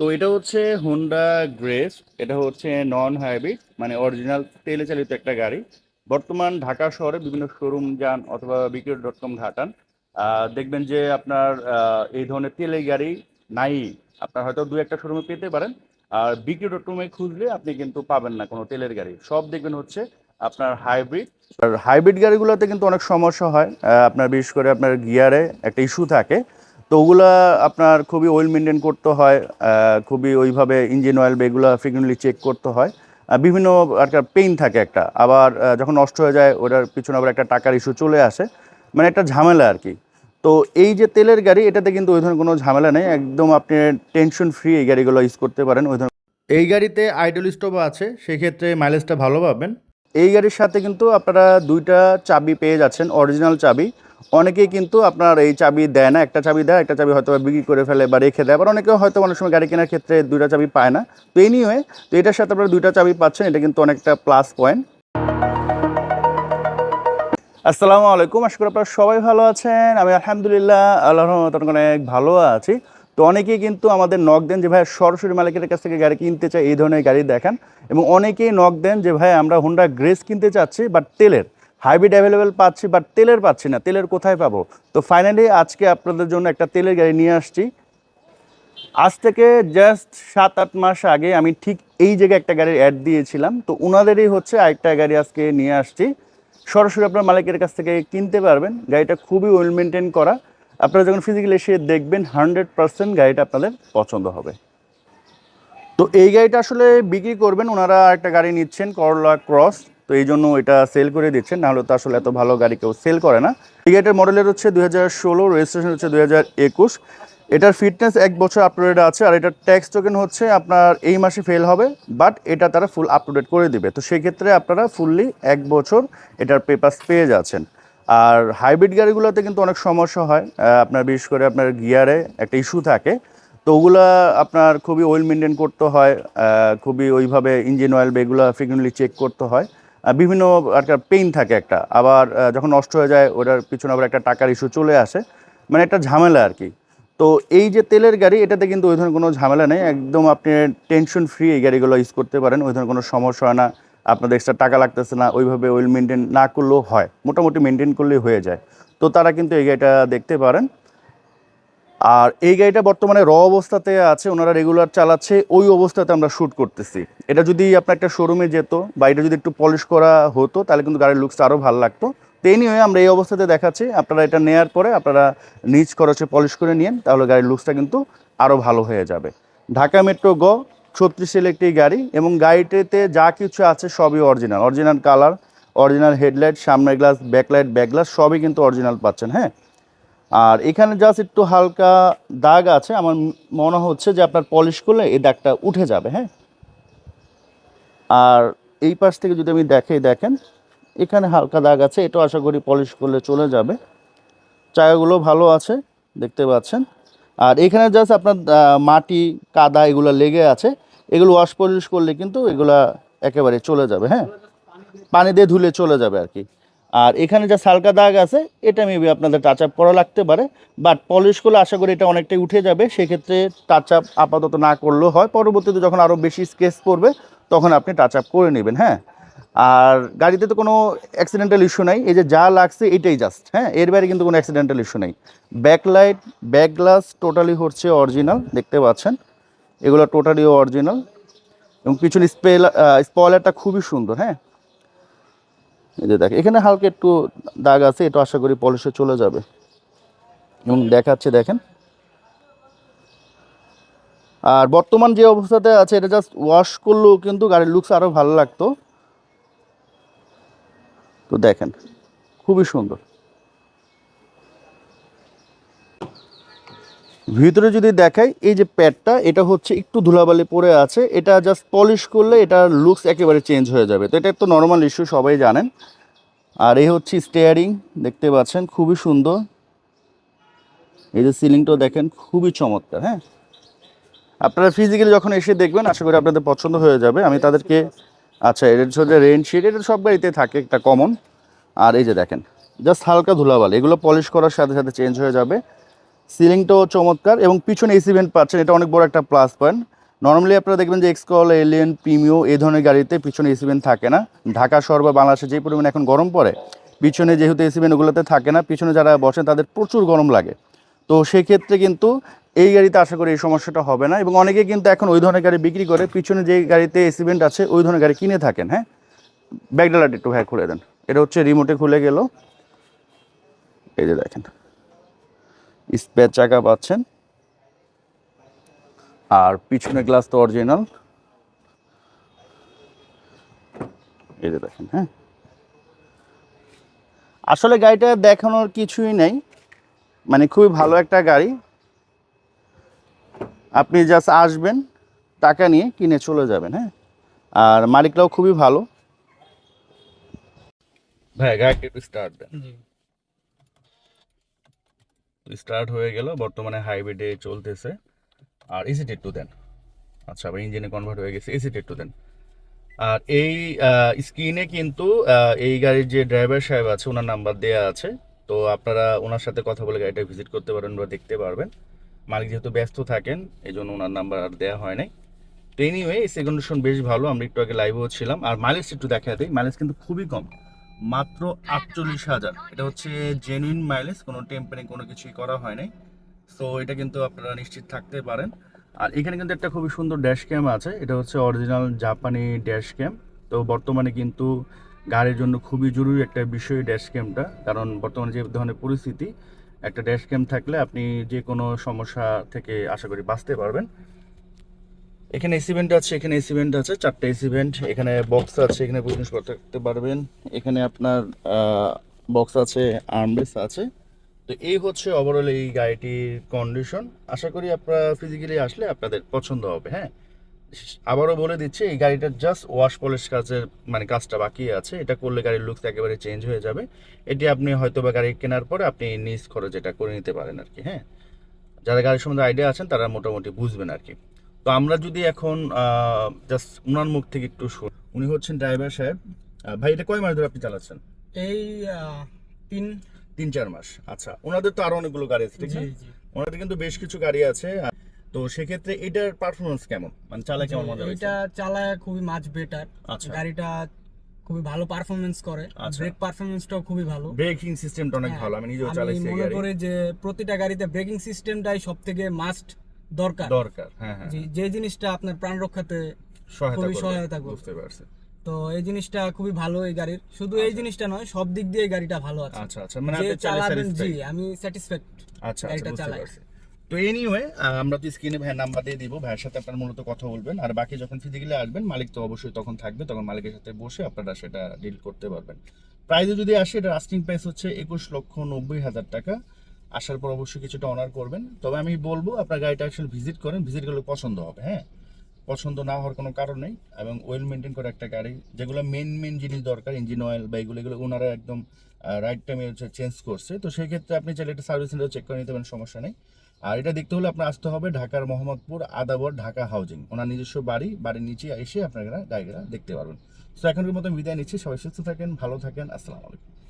তো এটা হচ্ছে হোন্ডা গ্রেস এটা হচ্ছে নন হাইব্রিড মানে অরিজিনাল তেলে চালিত একটা গাড়ি। বর্তমান ঢাকা শহরে বিভিন্ন শোরুম যান অথবা বিক্রি ডট কম ঘাটান দেখবেন যে আপনার এই ধরনের তেলের গাড়ি নাই। আপনার হয়তো দু একটা শোরুমে পেতে পারেন, আর বিক্রি ডট কমে খুঁজলে আপনি কিন্তু পাবেন না কোনো তেলের গাড়ি। সব দেখবেন হচ্ছে আপনার হাইব্রিড আর হাইব্রিড গাড়িগুলোতে কিন্তু অনেক সমস্যা হয় আপনার বিশেষ করে আপনার গিয়ারে একটা ইস্যু থাকে। তো ওগুলা আপনার খুবই অয়েল মেনটেন করতে হয় খুবই ওইভাবে ইঞ্জিন অয়েল এগুলো ফ্রিকুয়েন্টলি চেক করতে হয়। বিভিন্ন একটা পেইন থাকে একটা। আবার যখন নষ্ট হয়ে যায়, ওটার পিছনে আবার একটা টাকার ইস্যু চলে আসে। মানে একটা ঝামেলা আর কি। তো এই যে তেলের গাড়ি, এটাতে কিন্তু ওই ধরনের কোনো ঝামেলা নেই। একদম আপনি টেনশন ফ্রি এই গাড়িগুলো ইউজ করতে পারেন, ওই ধরনের। এই গাড়িতে আইডল স্টোভ আছে, সেক্ষেত্রে মাইলেজটা ভালো পাবেন। এই গাড়ির সাথে কিন্তু আপনারা দুইটা চাবি পেয়ে যাচ্ছেন অরিজিনাল চাবি। অনেকেই কিন্তু আপনার এই চাবি দেয় না, একটা চাবি দেয়, একটা চাবি হয়তো বিক্রি করে ফেলে বা রেখে দেয়। আবার অনেকেও হয়তো অনেক সময় গাড়ি কেনার ক্ষেত্রে দুইটা চাবি পায় না। তো এই নিয়ে তো এটার সাথে আপনারা দুইটা চাবি পাচ্ছেন, এটা কিন্তু অনেকটা প্লাস পয়েন্ট আসসালামু আলাইকুম, আশা করি আপনারা সবাই ভালো আছেন। আমি আলহামদুলিল্লাহ আল্লাহ অনেক ভালো আছি। তো অনেকেই কিন্তু আমাদের নক দেন যে ভাই সরাসরি মালিকের কাছ থেকে গাড়ি কিনতে চাই, এই ধরনের গাড়ি দেখান। এবং অনেকেই নক দেন যে ভাই আমরা হোন্ডা গ্রেস কিনতে চাচ্ছি বাট তেলের হাইব্রিড অ্যাভেলেবেল পাচ্ছি বাট তেলের পাচ্ছি না, তেলের কোথায় পাবো? তো ফাইনালি আজকে আপনাদের জন্য একটা তেলের গাড়ি নিয়ে আসছি। আজ থেকে জাস্ট সাত আট মাস আগে আমি ঠিক এই জায়গায় একটা গাড়ির অ্যাড দিয়েছিলাম। তো ওনাদেরই হচ্ছে আরেকটা গাড়ি আজকে নিয়ে আসছি। সরাসরি আপনার মালিকের কাছ থেকে কিনতে পারবেন। গাড়িটা খুবই ওয়েল মেনটেন করা। আপনারা যখন ফিজিক্যালি এসে দেখবেন হান্ড্রেড পার্সেন্ট গাড়িটা আপনাদের পছন্দ হবে। তো এই গাড়িটা আসলে বিক্রি করবেন, ওনারা একটা গাড়ি নিচ্ছেন করলা ক্রস তো এই জন্য এটা সেল করে দিচ্ছেন, নাহলে তো আসলে এত ভালো গাড়ি কেউ সেল করে না। এই গাড়িটার মডেলের হচ্ছে দুই হাজার ষোলো রেজিস্ট্রেশন হচ্ছে দুই হাজার একুশ। এটার ফিটনেস এক বছর আপডেট আছে, আর এটার ট্যাক্স টোকেন হচ্ছে আপনার এই মাসে ফেল হবে বাট এটা তারা ফুল আপডেট করে দিবে। তো সেক্ষেত্রে আপনারা ফুললি এক বছর এটার পেপার্স পেয়ে যাচ্ছেন। আর হাইব্রিড গাড়িগুলোতে কিন্তু অনেক সমস্যা হয়। আপনার বিশেষ করে আপনার গিয়ারে একটা ইস্যু থাকে। তো ওগুলা আপনার খুবই অয়েল মেনটেন করতে হয় খুবই ওইভাবে ইঞ্জিন অয়েল এগুলো ফ্রিকুয়েন্টলি চেক করতে হয়। বিভিন্ন একটা পেইন থাকে একটা। আবার যখন নষ্ট হয়ে যায়, ওটার পিছনে আবার একটা টাকার ইস্যু চলে আসে। মানে একটা ঝামেলা আর কি তো এই যে তেলের গাড়ি, এটাতে কিন্তু ওই ধরনের কোনো ঝামেলা নেই। একদম আপনি টেনশন ফ্রি এই গাড়িগুলো ইউজ করতে পারেন। ওই ধরনের কোনো সমস্যা হয় না। আপনাদের এক্সট্রা টাকা লাগতেছে না, ওইভাবে ওয়েল মেনটেন না করলেও হয়, মোটামুটি মেনটেন করলেই হয়ে যায়। তো তারা কিন্তু এই গাড়িটা দেখতে পারেন। আর এই গাড়িটা বর্তমানে র অবস্থাতে আছে, ওনারা রেগুলার চালাচ্ছে, ওই অবস্থাতে আমরা শ্যুট করতেছি। এটা যদি আপনার একটা শোরুমে যেত বা এটা যদি একটু পলিশ করা হতো, তাহলে কিন্তু গাড়ির লুকসটা আরও ভালো লাগতো। তো এই নিয়ে আমরা এই অবস্থাতে দেখাচ্ছি, আপনারা এটা নেয়ার পরে আপনারা নিজ খরচে পলিশ করে নিন, তাহলে গাড়ির লুকসটা কিন্তু আরও ভালো হয়ে যাবে। ঢাকা মেট্রো গ ছত্রিশের একটি গাড়ি এবং গাড়িটিতে যা কিছু আছে সবই original original colour original headlight সামনের গ্লাস ব্যাকলাইট ব্যাকগ্লাস সবই কিন্তু অরিজিনাল পাচ্ছেন হ্যাঁ? আর এখানে জাস্ট একটু হালকা দাগ আছে। আমার মনে হচ্ছে যে আপনার পলিশ করলে এই দাগটা উঠে যাবে হ্যাঁ? আর এই পাশ থেকে যদি আমি দেখাই, দেখেন, এখানে হালকা দাগ আছে। এটাও আশা করি পলিশ করলে চলে যাবে। চাকাগুলো ভালো আছে, দেখতে পাচ্ছেন। আর এখানে জাস্ট আপনার মাটি, কাদা এগুলো লেগে আছে, এগুলো ওয়াশ পলিশ করলে কিন্তু এগুলা একেবারে চলে যাবে হ্যাঁ? পানি দিয়ে ধুলে চলে যাবে আর কি। আর এখানে যা হালকা দাগ আছে, এটা মেবি আপনাদের টাচ আপ করা লাগতে পারে বাট পলিশ করলে আশা করি এটা অনেকটাই উঠে যাবে। সেক্ষেত্রে টাচ আপ আপাতত না করলেও হয়। পরবর্তীতে যখন আরও বেশি স্কেচ পড়বে তখন আপনি টাচ আপ করে নেবেন হ্যাঁ? আর গাড়িতে তো কোনো অ্যাক্সিডেন্টাল ইস্যু নাই। এই যে যা লাগছে এটাই জাস্ট হ্যাঁ? এর বাইরে কিন্তু কোনো অ্যাক্সিডেন্টাল ইস্যু নেই। ব্যাকলাইট ব্যাক গ্লাস টোটালি হচ্ছে অরিজিনাল দেখতে পাচ্ছেন? এগুলো টোটালি অরিজিনাল এবং পিছনে স্পেল স্পয়লারটা খুবই সুন্দর হ্যাঁ? এই যে দেখ এখানে হালকা একটু দাগ আছে, এটা আশা করি পলিশে চলে যাবে। এবং দেখাচ্ছে, দেখেন। আর বর্তমান যে অবস্থাতে আছে, এটা জাস্ট ওয়াশ করলেও কিন্তু গাড়ির লুকস আরও ভালো লাগতো। তো দেখেন, খুবই সুন্দর। ভিতরে যদি দেখাই, এই যে প্যাডটা, এটা হচ্ছে একটু ধুলাবালি পরে আছে। এটা জাস্ট পলিশ করলে এটার লুকস একেবারে চেঞ্জ হয়ে যাবে। তো এটা তো নর্মাল ইস্যু সবাই জানেন। আর এই হচ্ছে স্টেয়ারিং দেখতে পাচ্ছেন, খুবই সুন্দর। এই যে সিলিংটাও দেখেন, খুবই চমৎকার হ্যাঁ? আপনারা ফিজিক্যালি যখন এসে দেখবেন, আশা করি আপনাদের পছন্দ হয়ে যাবে। আমি তাদেরকে আচ্ছা এটা হচ্ছে রেন শিট এটা সব গাড়িতে থাকে, একটা কমন আর এই যে দেখেন জাস্ট হালকা ধুলাবালি, এগুলো পলিশ করার সাথে সাথে চেঞ্জ হয়ে যাবে। সিলিংটাও চমৎকার এবং পিছনে এসি ভেন্ট পাচ্ছেন, এটা অনেক বড় একটা প্লাস পয়েন্ট নর্মালি আপনারা দেখবেন যে এক্সকল এলিয়েন প্রিমিও এই ধরনের গাড়িতে পিছনে এসি ভেন্ট থাকে না। ঢাকা শহর বা বাংলাদেশে যে পরিমাণে এখন গরম পড়ে, পিছনে যেহেতু এসি ভেন্ট ওগুলোতে থাকে না, পিছনে যারা বসেন তাদের প্রচুর গরম লাগে। তো সেক্ষেত্রে কিন্তু এই গাড়িতে আশা করি এই সমস্যাটা হবে না। এবং অনেকে কিন্তু এখন ওই ধরনের গাড়ি বিক্রি করে, পিছনে যে গাড়িতে এসি ভেন্ট আছে, ওই ধরনের গাড়ি কিনে থাকেন হ্যাঁ? ব্যাগডালাট একটু ভাই খুলে দেন। এটা হচ্ছে রিমোটে খুলে গেল। এই যে দেখেন। স্পেয়ার চাকা পাচ্ছেন। আর পিছনে গ্লাস তো অরিজিনাল এই যে দেখেন হ্যাঁ? আসলে গাড়িটা দেখানোর কিছুই নেই। মানে খুবই ভালো একটা গাড়ি। আপনি জাস্ট আসবেন টাকা নিয়ে কিনে চলে যাবেন হ্যাঁ? আর মালিকরাও খুবই ভালো। ভাই গাড়িটা একটু স্টার্ট দেন। জি। স্টার্ট হয়ে গেল বর্তমানে হাইওয়েতে চলতেছে। আর এসি টু দেন। আচ্ছা আবার ইঞ্জিনে কনভার্ট হয়ে গেছে এসি টু দেন। আর এই স্ক্রিনে কিন্তু এই গাড়ির যে ড্রাইভার সাহেব আছে ওনার নাম্বার দেওয়া আছে। তো আপনারা ওনার সাথে কথা বলে গাড়িটা ভিজিট করতে পারেন বা দেখতে পারবেন। মালিক যেহেতু ব্যস্ত থাকেন এই জন্য ওনার নাম্বার আর দেওয়া হয় নাই। তো এনিওয়ে এসি কন্ডিশন বেশ ভালো, আমরা একটু আগে লাইভেও ছিলাম। আর মাইলেজ একটু দেখা দিই মাইলেজ কিন্তু খুবই কম, মাত্র আটচল্লিশ হাজার। এটা হচ্ছে জেনুইন মাইলেজ কোনো টেম্পারিং কোনো কিছুই করা হয় নাই। সো এটা কিন্তু আপনারা নিশ্চিত থাকতে পারেন। আর এখানে কিন্তু একটা খুবই সুন্দর ড্যাশ ক্যাম আছে, এটা হচ্ছে অরিজিনাল জাপানি ড্যাশ ক্যাম তো বর্তমানে কিন্তু গাড়ির জন্য খুবই জরুরি একটা বিষয় ড্যাশ ক্যামটা কারণ বর্তমানে যে ধরনের পরিস্থিতি একটা ড্যাশ ক্যাম থাকলে আপনি যে কোনো সমস্যা থেকে আশা করি বাঁচতে পারবেন। এখানে এসি ভেন্ট আছে, এখানে এসি ভেন্ট আছে, চারটে এসি ভেন্ট এখানে বক্স আছে, এখানে বুকিং করতে পারবেন। এখানে আপনার বক্স আছে আর্মরেস আছে। তো এই হচ্ছে ওভারঅল এই গাড়িটির কন্ডিশন আশা করি আপনারা ফিজিক্যালি আসলে আপনাদের পছন্দ হবে হ্যাঁ? আবারও বলে দিচ্ছি এই গাড়িটার জাস্ট ওয়াশ পলিশ কাজের মানে কাজটা বাকি আছে। এটা করলে গাড়ির লুকস একেবারে চেঞ্জ হয়ে যাবে। এটি আপনি হয়তো বা গাড়ি কেনার পরে আপনি নিজ খরচ এটা করে নিতে পারেন আর কি হ্যাঁ? যারা গাড়ির সম্বন্ধে আইডিয়া আছেন তারা মোটামুটি বুঝবেন আর কি। তো আমরা যদি এখন জাস্ট ওনার মুখ থেকে একটু শুনি। উনি হচ্ছেন ড্রাইভার সাহেব। ভাই এটা কয় মাস ধরে আপনি চালাচ্ছেন? এই তিন তিন চার মাস। আচ্ছা ওনাদের তো আরও অনেকগুলো গাড়ি আছে ঠিক আছে ওনাদের কিন্তু বেশ কিছু গাড়ি আছে। তো সেক্ষেত্রে এটার পারফরমেন্স কেমন? মানে চালা কেমন মজা এটা চালায় খুবই মাছ বেটার আচ্ছা। গাড়িটা খুবই ভালো পারফরমেন্স করে। আচ্ছা। ব্রেক পারফরমেন্সটাও খুবই ভালো। ব্রেকিং সিস্টেমটা অনেক হ্যাঁ, ভালো আমি নিজেও চালাইছি মনে করি যে প্রতিটা গাড়িতে ব্রেকিং সিস্টেমটাই সব থেকে মাস্ট দরকার। দরকার হ্যাঁ হ্যাঁ যে জিনিসটা আপনার প্রাণ রক্ষাতে সহায়তা খুবই। সহায়তা করবে। বুঝতে পারছি। তো এই জিনিসটা খুবই ভালো এই গাড়ির। শুধু এই জিনিসটা নয় সব দিক দিয়ে গাড়িটা ভালো আছে। আচ্ছা আচ্ছা। মানে আপনি চালাবেন জি আমি স্যাটিসফ্যাক্ট আচ্ছা আচ্ছা গাড়িটা চালাই। তো এনিওয়ে আমরা তো স্ক্রিনে ভাইয়ের নাম্বার দিয়ে দিব, ভাইয়ের সাথে আপনার মূলত কথা বলবেন। আর বাকি যখন ফিজিক্যালি আসবেন, মালিক তো অবশ্যই তখন থাকবে, তখন মালিকের সাথে বসে আপনারা সেটা ডিল করতে পারবেন। প্রাইজে যদি আসে এটা আস্কিং প্রাইস হচ্ছে একুশ লক্ষ নব্বই হাজার টাকা। আসার পর অবশ্যই কিছুটা অনার করবেন। তবে আমি বলব, আপনার গাড়িটা আসলে ভিজিট করেন ভিজিট করলে পছন্দ হবে হ্যাঁ? পছন্দ না হওয়ার কোনো কারণ নেই। এবং ওয়েল মেনটেন করে একটা গাড়ি, যেগুলো মেন মেন জিনিস দরকার ইঞ্জিন অয়েল বা এগুলো এগুলো ওনারা একদম রাইট টাইমে হচ্ছে চেঞ্জ করছে। তো সেই ক্ষেত্রে আপনি চাইলে একটা সার্ভিস সেন্টার চেক করে নিতে পারেন, সমস্যা নেই। আর এটা দেখতে হলে আপনার আসতে হবে ঢাকার মোহাম্মদপুর আদাবর ঢাকা হাউজিং। ওনার নিজস্ব বাড়ি, বাড়ির নিচে এসে আপনারা গাড়িটা দেখতে পারবেন। তো এখনকার মতো বিদায় নিচ্ছি। সবাই সুস্থ থাকেন, ভালো থাকেন। আসসালামু আলাইকুম।